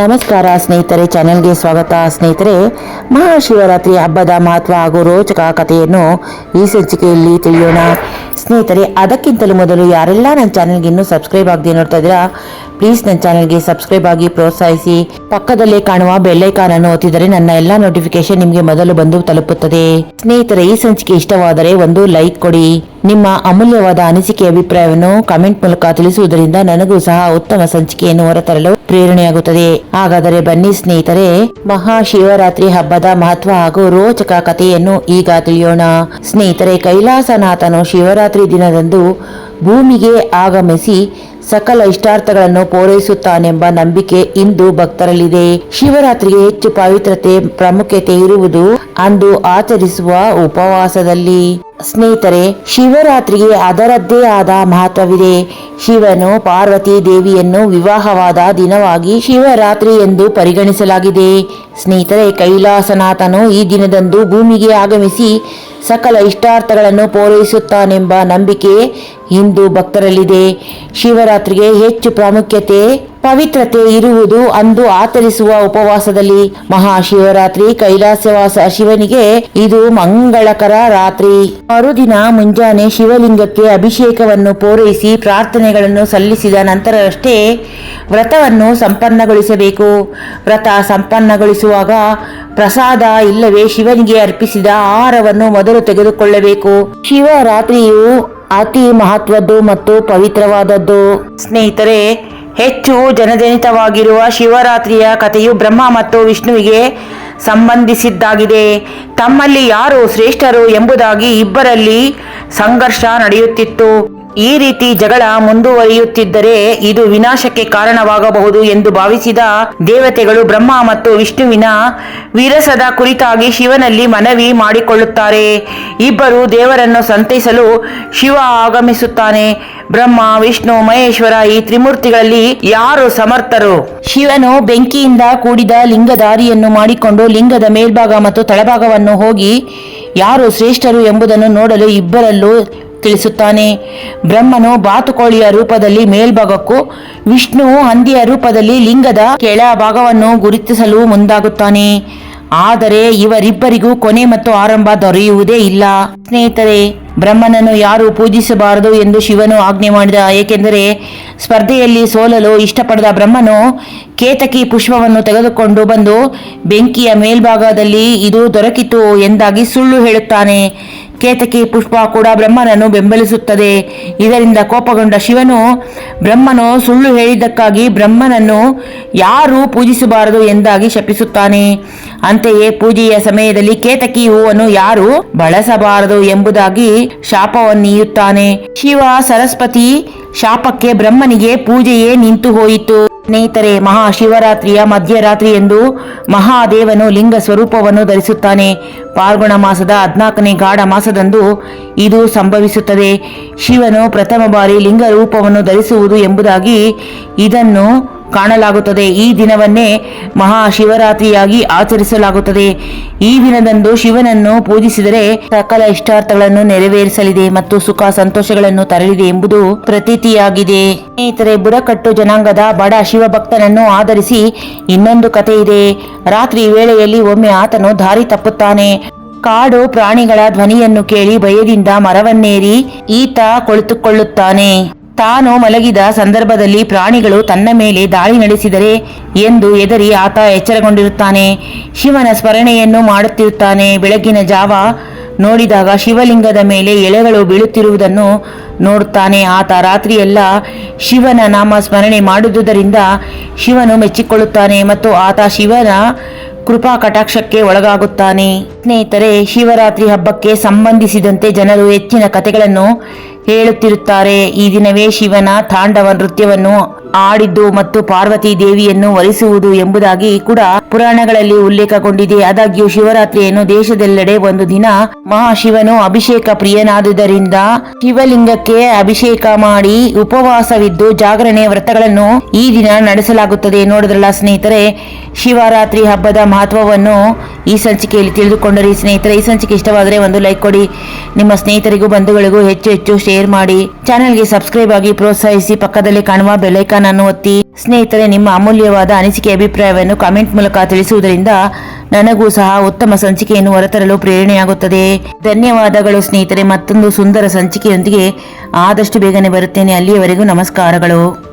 ನಮಸ್ಕಾರ ಸ್ನೇಹಿತರೆ, ಚಾನೆಲ್ಗೆ ಸ್ವಾಗತ. ಸ್ನೇಹಿತರೆ, ಮಹಾಶಿವರಾತ್ರಿ ಹಬ್ಬದ ಮಹತ್ವ ಹಾಗೂ ರೋಚಕ ಕಥೆಯನ್ನು ಈ ಸಂಚಿಕೆಯಲ್ಲಿ ತಿಳಿಯೋಣ. ಸ್ನೇಹಿತರೆ, ಅದಕ್ಕಿಂತಲೂ ಮೊದಲು ಯಾರೆಲ್ಲ ನನ್ನ ಚಾನೆಲ್ಗೆ ಇನ್ನೂ ಸಬ್ಸ್ಕ್ರೈಬ್ ಆಗದೆ ನೋಡ್ತಾ ಇದ್ದೀರಾ ಪ್ಲೀಸ್ ನನ್ನ ಚಾನೆಲ್ಗೆ ಸಬ್ಸ್ಕ್ರೈಬ್ ಆಗಿ ಪ್ರೋತ್ಸಾಹಿಸಿ. ಪಕ್ಕದಲ್ಲೇ ಕಾಣುವ ಬೆಲ್ಲೈಕಾನ್ ಅನ್ನು ಒತ್ತಿದರೆ ನನ್ನ ಎಲ್ಲ ನೋಟಿಫಿಕೇಶನ್ ನಿಮಗೆ ಮೊದಲು ಬಂದು ತಲುಪುತ್ತದೆ. ಸ್ನೇಹಿತರೆ, ಈ ಸಂಚಿಕೆ ಇಷ್ಟವಾದರೆ ಒಂದು ಲೈಕ್ ಕೊಡಿ. ನಿಮ್ಮ ಅಮೂಲ್ಯವಾದ ಅನಿಸಿಕೆ ಅಭಿಪ್ರಾಯವನ್ನು ಕಮೆಂಟ್ ಮೂಲಕ ತಿಳಿಸುವುದರಿಂದ ನನಗೂ ಸಹ ಉತ್ತಮ ಸಂಚಿಕೆಯನ್ನು ಹೊರತರಲು ಪ್ರೇರಣೆಯಾಗುತ್ತದೆ. ಹಾಗಾದರೆ ಬನ್ನಿ ಸ್ನೇಹಿತರೆ, ಮಹಾಶಿವರಾತ್ರಿ ಹಬ್ಬದ ಮಹತ್ವ ಹಾಗೂ ರೋಚಕ ಕಥೆಯನ್ನು ಈಗ ತಿಳಿಯೋಣ. ಸ್ನೇಹಿತರೆ, ಕೈಲಾಸನಾಥನು ಶಿವರಾತ್ರಿ ದಿನದಂದು ಭೂಮಿಗೆ ಆಗಮಿಸಿ ಸಕಲ ಇಷ್ಟಾರ್ಥಗಳನ್ನು ಪೂರೈಸುತ್ತಾನೆಂಬ ನಂಬಿಕೆ ಇಂದು ಭಕ್ತರಲ್ಲಿದೆ. ಶಿವರಾತ್ರಿಗೆ ಹೆಚ್ಚು ಪವಿತ್ರತೆ ಪ್ರಾಮುಖ್ಯತೆ ಇರುವುದು ಅಂದು ಆಚರಿಸುವ ಉಪವಾಸದಲ್ಲಿ. ಸ್ನೇಹಿತರೆ, ಶಿವರಾತ್ರಿಗೆ ಅದರದ್ದೇ ಆದ ಮಹತ್ವವಿದೆ. ಶಿವನು ಪಾರ್ವತಿ ದೇವಿಯನ್ನು ವಿವಾಹವಾದ ದಿನವಾಗಿ ಶಿವರಾತ್ರಿ ಎಂದು ಪರಿಗಣಿಸಲಾಗಿದೆ. ಸ್ನೇಹಿತರೆ, ಕೈಲಾಸನಾಥನು ಈ ದಿನದಂದು ಭೂಮಿಗೆ ಆಗಮಿಸಿ ಸಕಲ ಇಷ್ಟಾರ್ಥಗಳನ್ನು ಪೂರೈಸುತ್ತಾನೆಂಬ ನಂಬಿಕೆ ಹಿಂದೂ ಭಕ್ತರಲ್ಲಿದೆ. ಶಿವರಾತ್ರಿಗೆ ಹೆಚ್ಚು ಪ್ರಾಮುಖ್ಯತೆ ಪವಿತ್ರತೆ ಇರುವುದು ಅಂದು ಆಚರಿಸುವ ಉಪವಾಸದಲ್ಲಿ ಮಹಾಶಿವರಾತ್ರಿ, ಕೈಲಾಸವಾಸ ಶಿವನಿಗೆ ಇದು ಮಂಗಳಕರ ರಾತ್ರಿ. ಮರುದಿನ ಮುಂಜಾನೆ ಶಿವಲಿಂಗಕ್ಕೆ ಅಭಿಷೇಕವನ್ನು ಪೂರೈಸಿ ಪ್ರಾರ್ಥನೆಗಳನ್ನು ಸಲ್ಲಿಸಿದ ನಂತರವಷ್ಟೇ ವ್ರತವನ್ನು ಸಂಪನ್ನಗೊಳಿಸಬೇಕು. ವ್ರತ ಸಂಪನ್ನಗೊಳಿಸುವಾಗ ಪ್ರಸಾದ ಇಲ್ಲವೇ ಶಿವನಿಗೆ ಅರ್ಪಿಸಿದ ಆಹಾರವನ್ನು ಮೊದಲು ತೆಗೆದುಕೊಳ್ಳಬೇಕು. ಶಿವರಾತ್ರಿಯು ಅತಿ ಮಹತ್ವದ್ದು ಮತ್ತು ಪವಿತ್ರವಾದದ್ದು. ಸ್ನೇಹಿತರೆ ಹೆಚ್ಚು ಜನಜನಿತವಾಗಿರುವ ಶಿವರಾತ್ರಿಯ ಕಥೆಯು ಬ್ರಹ್ಮ ಮತ್ತು ವಿಷ್ಣುವಿಗೆ ಸಂಬಂಧಿಸಿದ್ದಾಗಿದೆ. ತಮ್ಮಲ್ಲಿ ಯಾರು ಶ್ರೇಷ್ಠರು ಎಂಬುದಾಗಿ ಇಬ್ಬರಲ್ಲಿ ಸಂಘರ್ಷ ನಡೆಯುತ್ತಿತ್ತು. ಈ ರೀತಿ ಜಗಳ ಮುಂದುವರಿಯುತ್ತಿದ್ದರೆ ಇದು ವಿನಾಶಕ್ಕೆ ಕಾರಣವಾಗಬಹುದು ಎಂದು ಭಾವಿಸಿದ ದೇವತೆಗಳು ಬ್ರಹ್ಮ ಮತ್ತು ವಿಷ್ಣುವಿನ ವಿರಸದ ಕುರಿತಾಗಿ ಶಿವನಲ್ಲಿ ಮನವಿ ಮಾಡಿಕೊಳ್ಳುತ್ತಾರೆ. ಇಬ್ಬರು ದೇವರನ್ನು ಸಂತೈಸಲು ಶಿವ ಆಗಮಿಸುತ್ತಾನೆ. ಬ್ರಹ್ಮ, ವಿಷ್ಣು, ಮಹೇಶ್ವರ ಈ ತ್ರಿಮೂರ್ತಿಗಳಲ್ಲಿ ಯಾರು ಸಮರ್ಥರು? ಶಿವನು ಬೆಂಕಿಯಿಂದ ಕೂಡಿದ ಲಿಂಗದಾರಿಯನ್ನು ಮಾಡಿಕೊಂಡು ಲಿಂಗದ ಮೇಲ್ಭಾಗ ಮತ್ತು ತಳಭಾಗವನ್ನು ಹೋಗಿ ಯಾರು ಶ್ರೇಷ್ಠರು ಎಂಬುದನ್ನು ನೋಡಲು ಇಬ್ಬರಲ್ಲೂ ತಿಳಿಸುತ್ತಾನೆ. ಬ್ರಹ್ಮನು ಬಾತುಕೋಳಿಯ ರೂಪದಲ್ಲಿ ಮೇಲ್ಭಾಗಕ್ಕೂ ವಿಷ್ಣು ಹಂದಿಯ ರೂಪದಲ್ಲಿ ಲಿಂಗದ ಕೆಳ ಭಾಗವನ್ನು ಗುರುತಿಸಲು ಮುಂದಾಗುತ್ತಾನೆ. ಆದರೆ ಇವರಿಬ್ಬರಿಗೂ ಕೊನೆ ಮತ್ತು ಆರಂಭ ದೊರೆಯುವುದೇ ಇಲ್ಲ. ಸ್ನೇಹಿತರೆ, ಬ್ರಹ್ಮನನ್ನು ಯಾರು ಪೂಜಿಸಬಾರದು ಎಂದು ಶಿವನು ಆಜ್ಞೆ ಮಾಡಿದ. ಏಕೆಂದರೆ ಸ್ಪರ್ಧೆಯಲ್ಲಿ ಸೋಲಲು ಇಷ್ಟಪಡದ ಬ್ರಹ್ಮನು ಕೇತಕಿ ಪುಷ್ಪವನ್ನು ತೆಗೆದುಕೊಂಡು ಬಂದು ಬೆಂಕಿಯ ಮೇಲ್ಭಾಗದಲ್ಲಿ ಇದು ದೊರಕಿತು ಎಂದಾಗಿ ಸುಳ್ಳು ಹೇಳುತ್ತಾನೆ. ಕೇತಕಿ ಪುಷ್ಪ ಕೂಡ ಬ್ರಹ್ಮನನ್ನು ಬೆಂಬಲಿಸುತ್ತದೆ. ಇದರಿಂದ ಕೋಪಗೊಂಡ ಶಿವನು ಬ್ರಹ್ಮನು ಸುಳ್ಳು ಹೇಳಿದ್ದಕ್ಕಾಗಿ ಬ್ರಹ್ಮನನ್ನು ಯಾರು ಪೂಜಿಸಬಾರದು ಎಂದಾಗಿ ಶಪಿಸುತ್ತಾನೆ. ಅಂತೆಯೇ ಪೂಜೆಯ ಸಮಯದಲ್ಲಿ ಕೇತಕಿ ಹೂವನ್ನು ಯಾರು ಬಳಸಬಾರದು ಎಂಬುದಾಗಿ ಶಾಪವನ್ನೀಯುತ್ತಾನೆ. ಶಿವ ಸರಸ್ವತಿ ಶಾಪಕ್ಕೆ ಬ್ರಹ್ಮನಿಗೆ ಪೂಜೆಯೇ ನಿಂತು ಹೋಯಿತು. ಸ್ನೇಹಿತರೆ, ಮಹಾಶಿವರಾತ್ರಿಯ ಮಧ್ಯರಾತ್ರಿ ಎಂದು ಮಹಾದೇವನು ಲಿಂಗ ಸ್ವರೂಪವನ್ನು ಧರಿಸುತ್ತಾನೆ. ಪಾಲ್ಗುಣ ಮಾಸದ ಹದಿನಾಲ್ಕನೇ ಗಾಢ ಮಾಸದಂದು ಇದು ಸಂಭವಿಸುತ್ತದೆ. ಶಿವನು ಪ್ರಥಮ ಬಾರಿ ಲಿಂಗ ರೂಪವನ್ನು ಧರಿಸುವುದು ಎಂಬುದಾಗಿ ಇದನ್ನು ಕಾಣಲಾಗುತ್ತದೆ. ಈ ದಿನವನ್ನೇ ಮಹಾಶಿವರಾತ್ರಿಯಾಗಿ ಆಚರಿಸಲಾಗುತ್ತದೆ. ಈ ದಿನದಂದು ಶಿವನನ್ನು ಪೂಜಿಸಿದರೆ ಸಕಲ ಇಷ್ಟಾರ್ಥಗಳನ್ನು ನೆರವೇರಿಸಲಿದೆ ಮತ್ತು ಸುಖ ಸಂತೋಷಗಳನ್ನು ತರಲಿದೆ ಎಂಬುದು ಪ್ರತೀತಿಯಾಗಿದೆ. ಸ್ನೇಹಿತರೆ, ಬುಡಕಟ್ಟು ಜನಾಂಗದ ಬಡ ಶಿವಭಕ್ತನನ್ನು ಆಧರಿಸಿ ಇನ್ನೊಂದು ಕಥೆ ಇದೆ. ರಾತ್ರಿ ವೇಳೆಯಲ್ಲಿ ಒಮ್ಮೆ ಆತನು ದಾರಿ ತಪ್ಪುತ್ತಾನೆ. ಕಾಡು ಪ್ರಾಣಿಗಳ ಧ್ವನಿಯನ್ನು ಕೇಳಿ ಭಯದಿಂದ ಮರವನ್ನೇರಿ ಈತ ಕುಳಿತುಕೊಳ್ಳುತ್ತಾನೆ. ತಾನು ಮಲಗಿದ ಸಂದರ್ಭದಲ್ಲಿ ಪ್ರಾಣಿಗಳು ತನ್ನ ಮೇಲೆ ದಾಳಿ ನಡೆಸಿದರೆ ಎಂದು ಎದರಿ ಆತ ಎಚ್ಚರಗೊಂಡಿರುತ್ತಾನೆ. ಶಿವನ ಸ್ಮರಣೆಯನ್ನು ಮಾಡುತ್ತಿರುತ್ತಾನೆ. ಬೆಳಗಿನ ಜಾವ ನೋಡಿದಾಗ ಶಿವಲಿಂಗದ ಮೇಲೆ ಎಳೆಗಳು ಬೀಳುತ್ತಿರುವುದನ್ನು ನೋಡುತ್ತಾನೆ. ಆತ ರಾತ್ರಿಯೆಲ್ಲ ಶಿವನ ನಾಮ ಸ್ಮರಣೆ ಮಾಡುವುದರಿಂದ ಶಿವನು ಮೆಚ್ಚಿಕೊಳ್ಳುತ್ತಾನೆ ಮತ್ತು ಆತ ಶಿವನ ಕೃಪಾ ಕಟಾಕ್ಷಕ್ಕೆ ಒಳಗಾಗುತ್ತಾನೆ. ಸ್ನೇಹಿತರೆ, ಶಿವರಾತ್ರಿ ಹಬ್ಬಕ್ಕೆ ಸಂಬಂಧಿಸಿದಂತೆ ಜನರು ಹೆಚ್ಚಿನ ಕಥೆಗಳನ್ನು ಹೇಳುತ್ತಿರುತ್ತಾರೆ. ಈ ದಿನವೇ ಶಿವನ ತಾಂಡವ ನೃತ್ಯವನ್ನು ಆಡಿದ್ದು ಮತ್ತು ಪಾರ್ವತಿ ದೇವಿಯನ್ನು ವರಿಸುವುದು ಎಂಬುದಾಗಿ ಕೂಡ ಪುರಾಣಗಳಲ್ಲಿ ಉಲ್ಲೇಖಗೊಂಡಿದೆ. ಆದಾಗ್ಯೂ ಶಿವರಾತ್ರಿಯನ್ನು ದೇಶದೆಲ್ಲೆಡೆ ಒಂದು ದಿನ ಮಹಾಶಿವನು ಅಭಿಷೇಕ ಪ್ರಿಯನಾದುದರಿಂದ ಶಿವಲಿಂಗಕ್ಕೆ ಅಭಿಷೇಕ ಮಾಡಿ ಉಪವಾಸವಿದ್ದು ಜಾಗರಣೆ ವ್ರತಗಳನ್ನು ಈ ದಿನ ನಡೆಸಲಾಗುತ್ತದೆ. ನೋಡಿದ್ರಲ್ಲ ಸ್ನೇಹಿತರೆ, ಶಿವರಾತ್ರಿ ಹಬ್ಬದ ಮಹತ್ವವನ್ನು ಈ ಸಂಚಿಕೆಯಲ್ಲಿ ತಿಳಿದುಕೊಂಡರೆ. ಸ್ನೇಹಿತರೆ, ಈ ಸಂಚಿಕೆ ಇಷ್ಟವಾದರೆ ಒಂದು ಲೈಕ್ ಕೊಡಿ. ನಿಮ್ಮ ಸ್ನೇಹಿತರಿಗೂ ಬಂಧುಗಳಿಗೂ ಹೆಚ್ಚು ಹೆಚ್ಚು ಶೇರ್ ಮಾಡಿ. ಚಾನೆಲ್ಗೆ ಸಬ್ಸ್ಕ್ರೈಬ್ ಆಗಿ ಪ್ರೋತ್ಸಾಹಿಸಿ. ಪಕ್ಕದಲ್ಲಿ ಕಾಣುವ ಬೆಲ್ಲೈಕಾನ್ ಅನ್ನು ಒತ್ತಿ. ಸ್ನೇಹಿತರೆ, ನಿಮ್ಮ ಅಮೂಲ್ಯವಾದ ಅನಿಸಿಕೆ ಅಭಿಪ್ರಾಯವನ್ನು ಕಾಮೆಂಟ್ ಮೂಲಕ ತಿಳಿಸುವುದರಿಂದ ನನಗೂ ಸಹ ಉತ್ತಮ ಸಂಚಿಕೆಯನ್ನು ಹೊರತರಲು ಪ್ರೇರಣೆಯಾಗುತ್ತದೆ. ಧನ್ಯವಾದಗಳು ಸ್ನೇಹಿತರೆ. ಮತ್ತೊಂದು ಸುಂದರ ಸಂಚಿಕೆಯೊಂದಿಗೆ ಆದಷ್ಟು ಬೇಗನೆ ಬರುತ್ತೇನೆ. ಅಲ್ಲಿಯವರೆಗೂ ನಮಸ್ಕಾರಗಳು.